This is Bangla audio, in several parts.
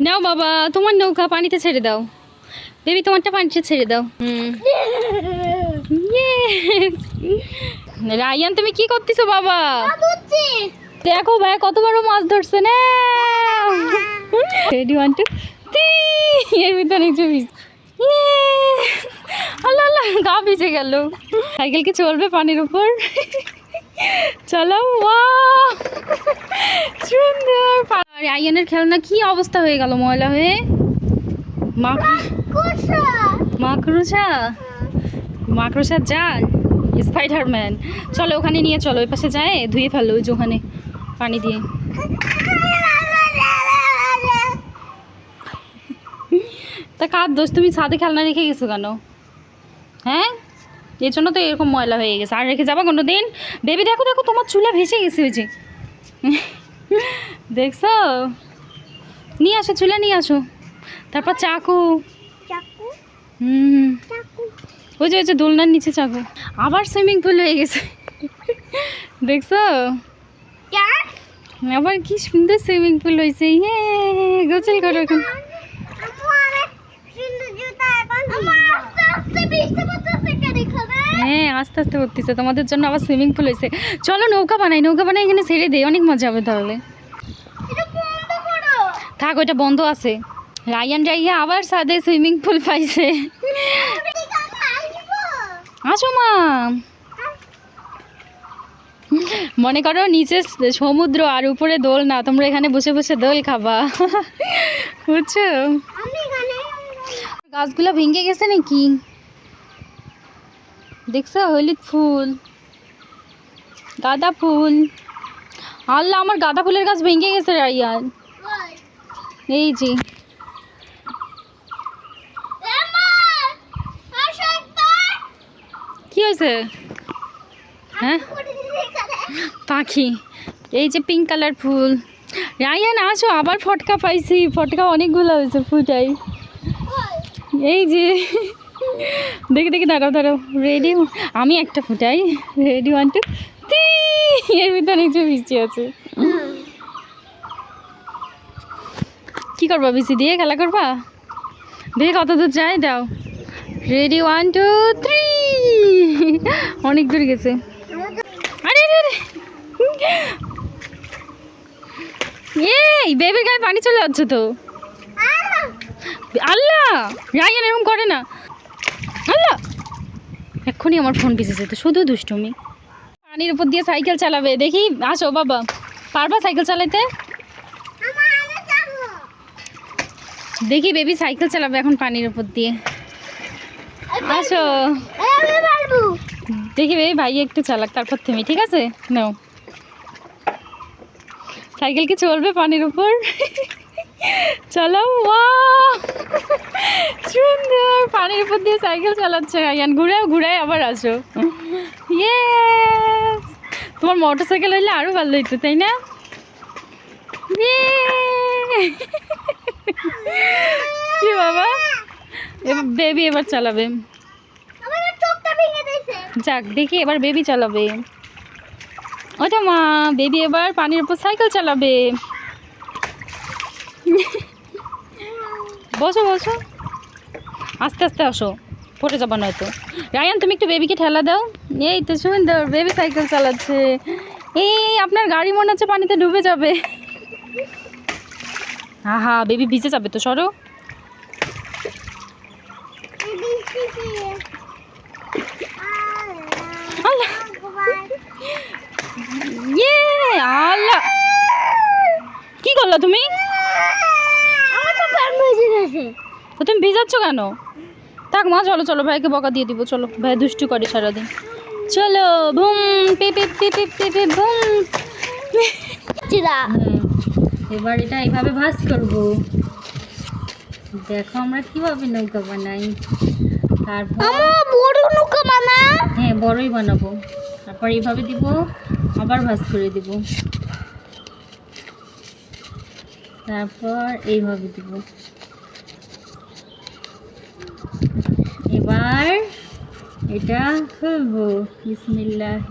নাও বাবা তোমার নৌকা পানিতে ছেড়ে দাও। বেবি তোমারটা পানিতে ছেড়ে দাও! রায়ান তুমি কি করতেছো বাবা? দেখো ভাই কত বড় মাছ ধরছে না? রেডি ওয়ান টু এর ভিতরে আল্লাহ আল্লাহ গা ভিজে গেল। সাইকেল কি চলবে পানির উপর? চলো! সুন্দর আর আইয়ানের খেলনা কি অবস্থা হয়ে গেল ময়লা হয়ে? মাকড়সা। মাকড়সা? জাল? স্পাইডারম্যান। চলো ওখানে নিয়ে চলো ওই পাশে যায় ধুয়ে ফেলো ওই যে ওখানে পানি দিয়ে। তা কার দোষ? তুমি ছাদে খেলনা রেখে গেছো কেন? হ্যাঁ? এর জন্য তো এরকম ময়লা হয়ে গেছে। আর রেখে যাবা কোনো দিন বেবি দেখো দেখো তোমার চুলা ভেসে গেছে ওই যে। দেখছ? নিয়ে আসো চুলে নিয়ে আসো। তারপর চাকু। হুম। ওই যে ওই যে দোলনার নিচে চাকু। আবার সুইমিং পুল হয়ে গেছে। দেখছ? আবার কি সুন্দর সুইমিং পুল হয়েছে। ইয়ে গোসল করো এখন। হ্যাঁ আস্তে আস্তে করতেছে। তোমাদের জন্য আবার সুইমিং পুল হয়েছে। চলো নৌকা বানাই নৌকা বানাই এখানে ছেড়ে দেয় অনেক মজা হবে তাহলে। থাক, ওইটা বন্ধ আছে। রায়ান রাইয়া আবার সাদে সুইমিং পুল পাইছে। আসো মা। মনে করো নিচে সমুদ্র আর উপরে দোল না, তোমরা এখানে বসে বসে দোল খাবা। বুঝছ? গাছগুলো ভেঙে গেছে নাকি? দেখছ? হলুদ ফুল, গাঁদা ফুল। আল্লাহ, আমার গাঁদা ফুলের গাছ ভেঙে গেছে রাইয়ান এই যে। কি হয়েছে? হ্যাঁ? পাখি। এই যে পিঙ্ক কালার ফুল। রায়ান আসো আবার ফটকা পাইছি। ফটকা অনেকগুলো হয়েছে ফুটাই। এই যে। দেখি দেখি দাঁড়াও দাঁড়াও। রেডি আমি একটা ফুটাই। রেডি ওয়ান টু এর ভিতরে কিছু বৃষ্টি আছে। কি করবা বিসি দিয়ে খেলা করবা? দেখে কত দূর যায় দাও। রেডি ওয়ান টু থ্রি অনেক দূর গেছে। আরে বেবির গায়ে পানি চলে যাচ্ছে তো। আল্লাহ! রায়ান এরকম করে না। আল্লাহ! এক্ষুনি আমার ফোন পিছেছে তো শুধু দুষ্টুমি। পানির উপর দিয়ে সাইকেল চালাবে। দেখি, আসো, বাবা। পারবা সাইকেল চালাইতে? দেখি বেবি সাইকেল চালাবে এখন পানির উপর দিয়ে। আসো। দেখি বেবি ভাই একটু চালাক, তারপর তুমি, ঠিক আছে? নাও। সাইকেল কি চলবে পানির উপর? চলো! সুন্দর, পানির উপর দিয়ে সাইকেল চালাচ্ছে রায়ান ঘুরেও ঘুরে আবার আসো। Yes! তোমার মোটর সাইকেল হইলে আরও ভালো হইতো, তাই না! কি বাবা? এবার বেবি এবার চালাবে। যাক দেখি এবার বেবি চালাবে। ওটা মা বেবি এবার পানির উপর সাইকেল চালাবে। বসো বসো। আস্তে আস্তে আসো। পড়ে যাবা নয়তো। রায়ান তুমি একটু বেবিকে ঠেলা দাও। এই তো সুন্দর বেবি সাইকেল চালাচ্ছে। এই আপনার গাড়ি মনে হচ্ছে পানিতে ডুবে যাবে। আহা বেবি ভিজে যাবে তো, সরো। আল্লাহ। ইয়ে কি করল তুমি? তো তুমি ভিজাচ্ছ কেন? থাক, মা, চলো চলো, ভাইকে বকা দিয়ে দিব, চলো। ভাই দুষ্টু করে সারাদিন। চলো, ভুম, পে পে পে ভুম। এবার এটা এইভাবে ভাজ করব। দেখো আমরা কীভাবে নৌকা বানাই। তারপর হ্যাঁ বড়ই বানাবো। তারপর এইভাবে দিব আবার ভাজ করে দিব। তারপর এইভাবে দিব। এবার এটা খুলবো। বিসমিল্লাহ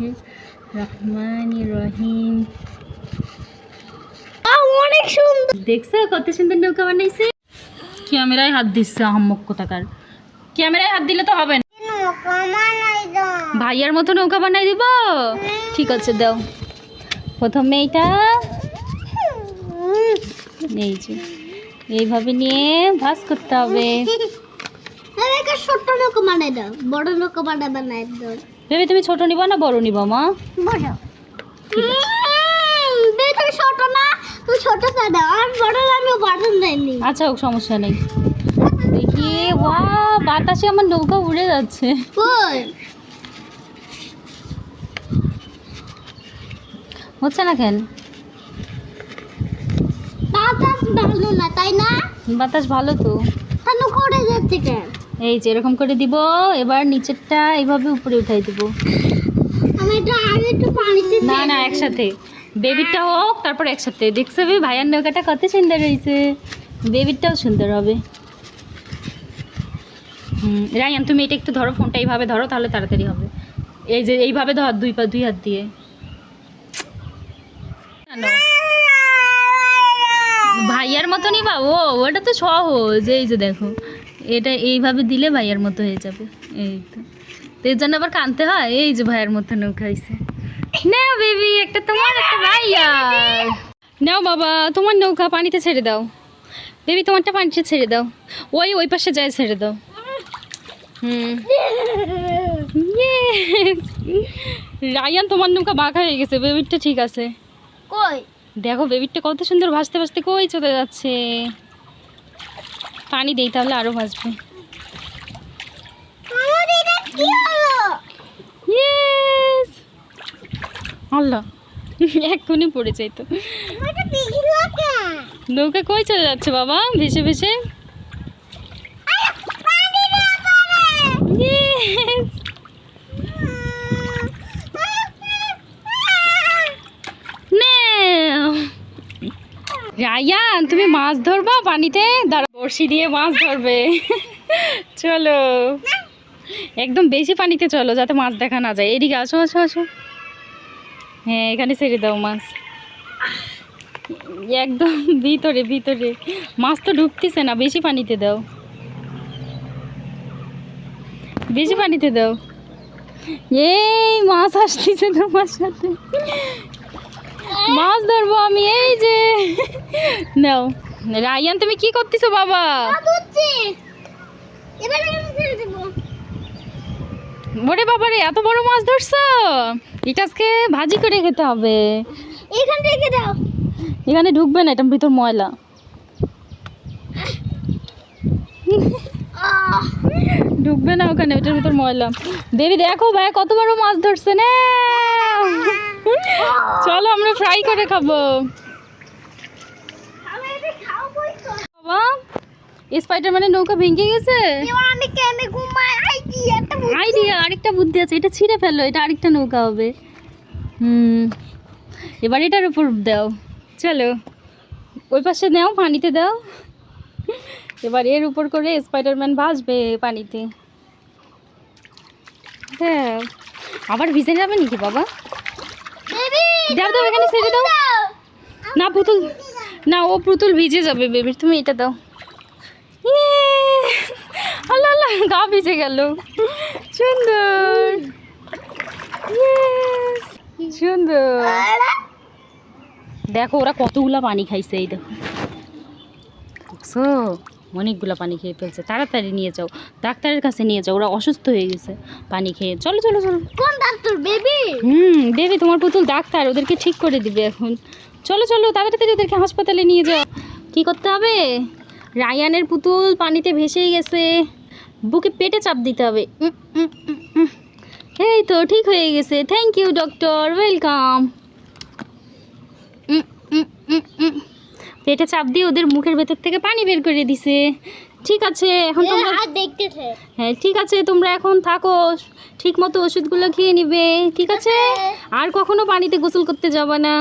রহমান রহিম। অনেক সুন্দর। দেখছ? কত সুন্দর নৌকা বানাইছে? ক্যামেরায় হাত দিচ্ছে আহম্মক কোথাকার। ক্যামেরায় হাত দিলে তো হবে না। ভাইয়ার মতো নৌকা বানাই দিব? ঠিক আছে দাও। প্রথমে এইটা। এই যে। এইভাবে নিয়ে ভাস করতে হবে। ছোট্ট নৌকা বানাই দাও। বড় নৌকা বানাই বানাই দাও। ভেবে তুমি ছোট নিবা না বড় নিবা মা? বড়। ছোট না। তুমি ছোট দাও আর বড় আমি বড় দেয়নি। আচ্ছা হোক সমস্যা নেই। দেখি ওয়া বাতাসে আমার নৌকা উড়ে যাচ্ছে। হচ্ছে না কেন? বাতাস ভালো না তাই না? বাতাস ভালো তো। তাহলে করে যাচ্ছে কেন এই যে এরকম করে দিব এবার নিচেরটা এইভাবে উপরে উঠাই দিব। আমি একটু আমি একটু পানিতে না না একসাথে। বেবিরটা হোক, তারপর একসাথে। দেখছ ভাইয়ার নৌকাটা কত সুন্দর হয়েছে। বেবিরটাও সুন্দর হবে। হুম, রায়ান, তুমি এটা একটু ধরো, ফোনটা এইভাবে ধরো, তাহলে তাড়াতাড়ি হবে। এই যে, এইভাবে ধর, দুই পা দুই হাত দিয়ে। ভাইয়ার মতো নিবা ও, ওটা তো সহজ, এই যে দেখো। এটা এইভাবে দিলে ভাইয়ার মতো হয়ে যাবে। এই তো এর জন্য আবার কানতে হয়, এই যে ভাইয়ার মতো নৌকা হয়েছে। নাও বেবি একটা তোমার একটা ভাইয়ার নাও বাবা তোমার নৌকা পানিতে ছেড়ে দাও। বেবি তোমারটা পানিতে ছেড়ে দাও। ওই ওই পাশে যায় ছেড়ে দাও। হুম! রায়ান তোমার নৌকা বাঁকা হয়ে গেছে বেবিরটা ঠিক আছে। কই? দেখো বেবিরটা কত সুন্দর ভাসতে ভাসতে কই চলে যাচ্ছে। পানি দেই তাহলে আরও ভাসবে আমার এটা কি হলো ইয়েস আল্লাহ। এক্ষুনি পড়ে যাই তো। নৌকা কই চলে যাচ্ছে বাবা? ভেসে ভেসে। রায়ান তুমি মাছ ধরবা পানিতে? দাঁড়া, বড়শি দিয়ে মাছ ধরবে। চলো। একদম বেশি পানিতে চলো, যাতে মাছ দেখা না যায়। এদিকে আসো আসো আসো। হ্যাঁ এখানে ছেড়ে দাও মাছ। একদম ভিতরে ভিতরে। মাছ তো ঢুকতেছে না, বেশি পানিতে দাও। বেশি পানিতে দাও। এই মাছ আসতেছে তোমার সাথে। মাছ ধরবো আমি, এই যে। নাও। রায়ান, তুমি কি করতেছো বাবা বুঝছি এবার আমি ছেড়ে দেবো ওরে বাবা রে এত বড় মাছ ধরছো? এটা আজকে ভাজি করে খেতে হবে। এখান থেকে দাও। এখানে ঢুকবে না এটার ভিতর ময়লা। ঢুকবে না ওখানে ওটার ভিতর ময়লা। বেবি দেখো ভাই কত বড় মাছ ধরছে না। চলো আমরা ফ্রাই করে খাব। এটা বাবা স্পাইডারম্যানের নৌকা ভেঙে গেছে? আমি কেমনে ঘুমাই? আইডিয়া আরেকটা বুদ্ধি আছে এটা ছিঁড়ে ফেলো এটা আরেকটা নৌকা হবে। হুম এবার এটার উপর দাও চলো। ওই পাশে দাও পানিতে দাও। এবার এর উপর করে স্পাইডারম্যান ভাসবে পানিতে। হ্যাঁ আবার ভিজে যাবে নাকি বাবা? দাও দাও এখানে ছেড়ে দাও। না পুতুল না ও পুতুল ভিজে যাবে বেবি তুমি এটা দাও। ইয়ে! আল্লাহ আল্লাহ গা ভিজে গেল। সুন্দর। সুন্দর। দেখো ওরা কতগুলা পানি খাইছে এই দেখো। দেখছ অনেকগুলা পানি খেয়ে ফেলছে। তাড়াতাড়ি নিয়ে যাও। ডাক্তারের কাছে নিয়ে যাও। ওরা অসুস্থ হয়ে গেছে পানি খেয়ে। চলো চলো চলো। কোন ডাক্তার বেবি? হুম বেবি তোমার পুতুল ডাক্তার। ওদেরকে ঠিক করে দিবে এখন। চলো চলো তাড়াতাড়ি ওদেরকে হাসপাতালে নিয়ে যাও। কি করতে হবে? রায়ানের পুতুল পানিতে ভেসেই গেছে। বুকে পেটে চাপ দিতে হবে। এই তো ঠিক হয়ে গেছে। থ্যাংক ইউ ডক্টর ওয়েলকাম পেটে চাপ দিয়ে ওদের মুখের ভেতর থেকে পানি বের করে দিছে। ঠিক আছে এখন তোমরা আর দেখতেছে। হ্যাঁ ঠিক আছে তোমরা এখন থাকো। ঠিক মতো ওষুধগুলো খেয়ে নিবে। ঠিক আছে? আর কখনো পানিতে গোসল করতে যাবে না।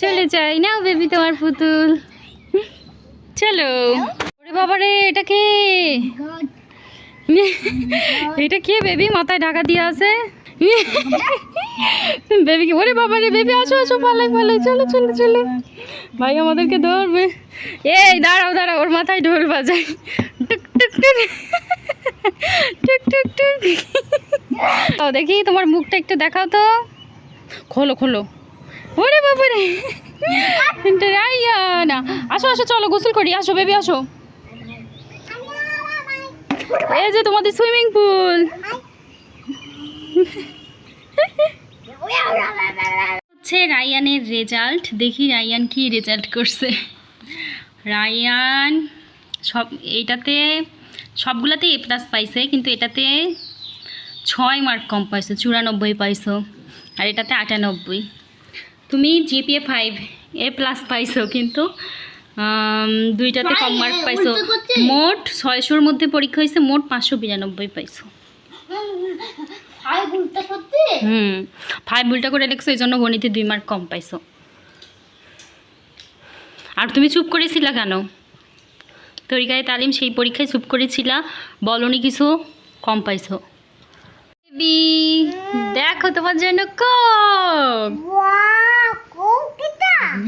চলে যাই। নাও বেবি তোমার পুতুল। চলো ওরে বাবা রে, এটা কে? এটা কে বেবি? মাথায় ঢাকা দিয়ে আছে? বেবি ওরে বাবা রে, বেবি, আসো আসো, পালাই পালাই, চলো চলো চলো। ভাই আমাদেরকে ধরবে। এই, দাঁড়াও দাঁড়াও, ওর মাথায় ঢোল বাজাই টুক টুক টুক। টুক টুক টুক। দেখি, তোমার মুখটা একটু দেখাও তো। খোলো খোলো। ওরে বাবা রে রাইয়া না আসো আসো, চলো, গোসল করি। আসো বেবি আসো। এই যে তোমাদের সুইমিং পুল হচ্ছে রায়ানের রেজাল্ট দেখি রায়ান কি রেজাল্ট করছে। রায়ান, সব, এইটাতে, সবগুলাতে এ প্লাস পাইছে, কিন্তু এটাতে ছয় মার্ক কম পাইছো, চুরানব্বই পাইছো। আর এটাতে আটানব্বই। তুমি জিপিএ ফাইভ এ প্লাস পাইছো কিন্তু দুইটাতে কম মার্ক পাইছো। মোট ছয়শোর মধ্যে পরীক্ষা হয়েছে মোট পাঁচশো বিরানব্বই পাইছো। হুম ফাইভ উল্টা করে লিখছো এই জন্য গণিতে দুই মার্ক কম পাইছো। আর তুমি চুপ করেছিলা কেন? তরিকায় তালিম সেই পরীক্ষায় চুপ করেছিলা বলনি কিছু কম পাইছো। দেখো তোমার জন্য কোক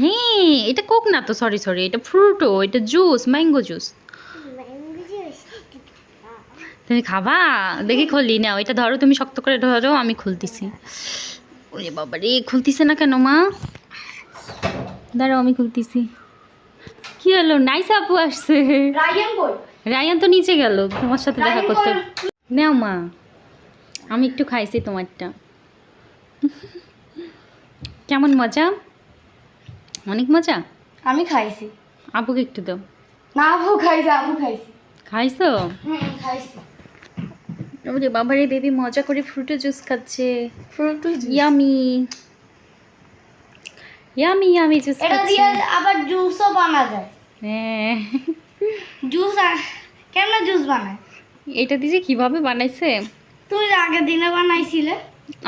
হ্যাঁ এটা কোক না তো সরি সরি এটা ফ্রুটো এটা জুস ম্যাঙ্গো জুস তুমি খাবা? দেখি খুললি নাও এটা ধরো তুমি শক্ত করে ধরো আমি খুলতেছি। ওরে বাবা রে খুলতিছে না কেন মা? দাঁড়াও আমি খুলতেছি। কি হলো? নাইস আপু আসছে। রায়ান তো নিচে গেল তোমার সাথে দেখা করতে। নাও মা আমি একটু খাইছি তোমারটা। কেমন মজা? অনেক মজা? আমি খাইছি। আপুকে একটু দাও। না আপু খাইছে আপু খাইছি। খাইছো? হুম খাইছি। ওরে বাবারে বেবি মজা করে ফ্রুটো জুস খাচ্ছে। Fruit yummy yummy yummy juice এটা দিয়ে আবার জুসও বানা যায়। হ্যাঁ। জুস কেমন জুস বানায়? এটা দিয়ে কীভাবে বানাইছে? তুই আগের দিনে বানাইছিলে।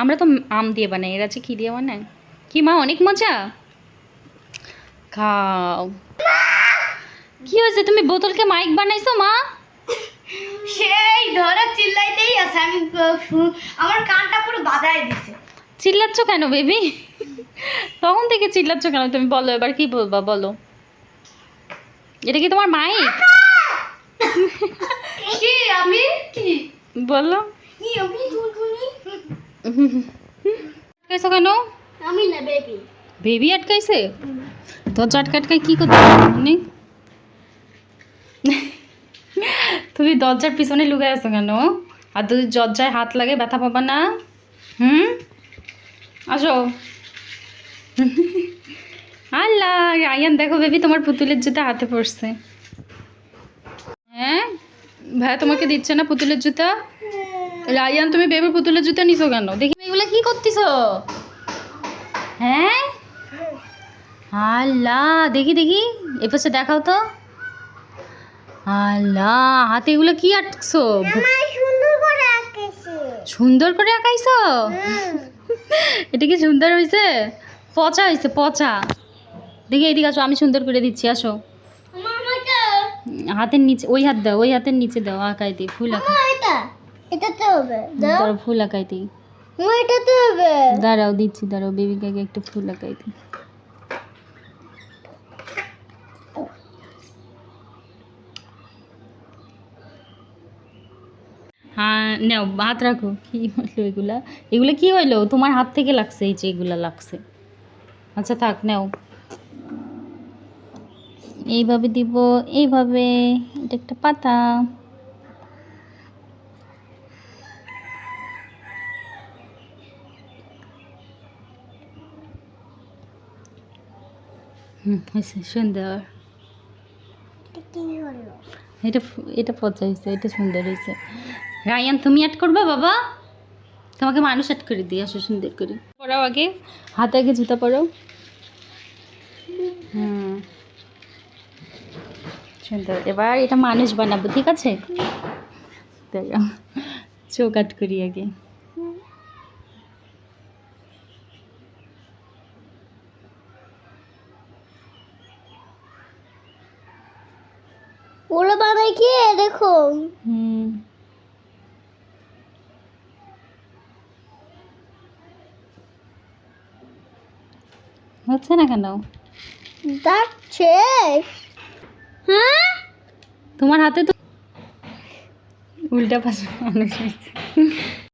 আমরা তো আম দিয়ে বানাই এরা যে কি দিয়ে বানায়? কি মা অনেক মজা? খাও। কি হয়েছে? তুমি বোতলকে মাইক বানাইছো মা? সেই ধরে চিল্লাইতেই আছে। আমি আমার কানটা পুরো বাজায় দিছে। চিল্লাচ্ছ কেন বেবি তখন থেকে চিল্লাচ্ছ কেন? তুমি বলো এবার কি বলবা বলো। এটা কি তোমার মাইক কি আমি? কি? বলো। কি আমি? কেন? আমি না বেবি বেবি আটকাইছে? দরজা আটকা আটকায় কি করতে তুমি দরজার পিছনে লুকে আছো কেন? আর যদি দরজায় হাত লাগে, ব্যথা পাবা না? হুম? আসো। আল্লাহ রায়ান দেখো বেবি, তোমার পুতুলের জুতা হাতে পড়ছে। হ্যাঁ? ভাইয়া তোমাকে দিচ্ছে না পুতুলের জুতা? রায়ান তুমি বেবির পুতুলের জুতা নিছো কেন? দেখি, এগুলো কি করতেছো? হ্যাঁ? আল্লাহ দেখি দেখি এপাশে দেখাও তো। আল্লাহ হাতে এগুলো কি আটকছো সুন্দর করে আঁকাইছো? এটা কি সুন্দর হয়েছে পচা হয়েছে পচা। দেখি এদিকে আসো আমি সুন্দর করে দিচ্ছি আসো। হাতের নিচে ওই হাত দাও ওই হাতের নিচে দাও আঁকাই দিই ফুল আঁকা ফুল আঁকাই দিই দাঁড়াও দিচ্ছি দাঁড়াও বেবিকে একটু ফুল আঁকাই দিই নাও হাত রাখো। কি হইল এগুলা? এগুলো কি হইল? তোমার হাত থেকে লাগছে এই যে এগুলা লাগছে। আচ্ছা থাক নাও। এইভাবে দিব এইভাবে এটা একটা পাতা। হুম হয়েছে সুন্দর। এটা এটা পচা হয়েছে এটা সুন্দর হয়েছে। রায়ান তুমি অ্যাড করবা বাবা? তোমাকে মানুষ অ্যাড করে দিই আসো সুন্দর করে। পড়াও আগে হাতে আগে জুতা পরাও। হুম। সুন্দর এবার এটা মানুষ বানাবো ঠিক আছে? চোখ আট করি আগে। ওরা বানাই কি? দেখো। হচ্ছে না কেন? যাচ্ছে। হ্যাঁ? তোমার হাতে তো উল্টা পাশে হয়েছে।